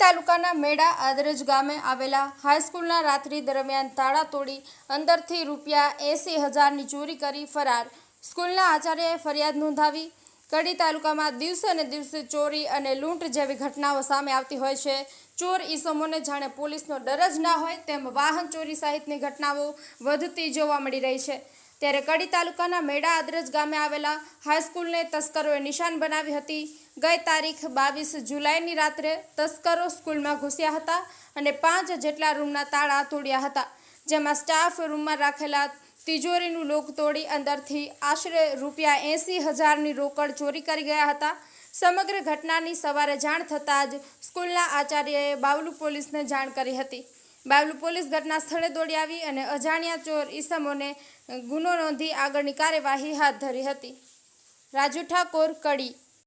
તાલુકાના મેડા આદરજ ગામે આવેલા હાઈસ્કૂલના રાત્રિ દરમિયાન તાળા તોડી અંદરથી રૂપિયા એંસી હજારની ચોરી કરી ફરાર. સ્કૂલના આચાર્યએ ફરિયાદ નોંધાવી. કડી તાલુકામાં દિવસે ને દિવસે ચોરી અને લૂંટ જેવી ઘટનાઓ સામે આવતી હોય છે. ચોર ઈસમોને જાણે પોલીસનો ડર જ ના હોય તેમ વાહન ચોરી સહિતની ઘટનાઓ વધતી જોવા મળી રહી છે. ત્યારે કડી તાલુકાના મેડા આદરજ ગામે આવેલા હાઈસ્કૂલને તસ્કરોએ નિશાન બનાવી હતી. ગઈ તારીખ બાવીસ જુલાઈની રાત્રે તસ્કરો સ્કૂલમાં ઘૂસ્યા હતા અને પાંચ જેટલા રૂમના તાળા તોડ્યા હતા, જેમાં સ્ટાફ રૂમમાં રાખેલા તિજોરીનું લોક તોડી અંદરથી આશરે રૂપિયા એંસી હજારની રોકડ ચોરી કરી ગયા હતા. સમગ્ર ઘટનાની સવારે જાણ થતાં જ સ્કૂલના આચાર્યએ બાવલુ પોલીસને જાણ કરી હતી. બાવલુ પોલીસ ઘટના સ્થળે દોડી આવી અને અજાણ્યા ચોર ઈસમોને ગુનો નોંધી આગળની કાર્યવાહી હાથ ધરી હતી. રાજુ ઠાકોર, કડી.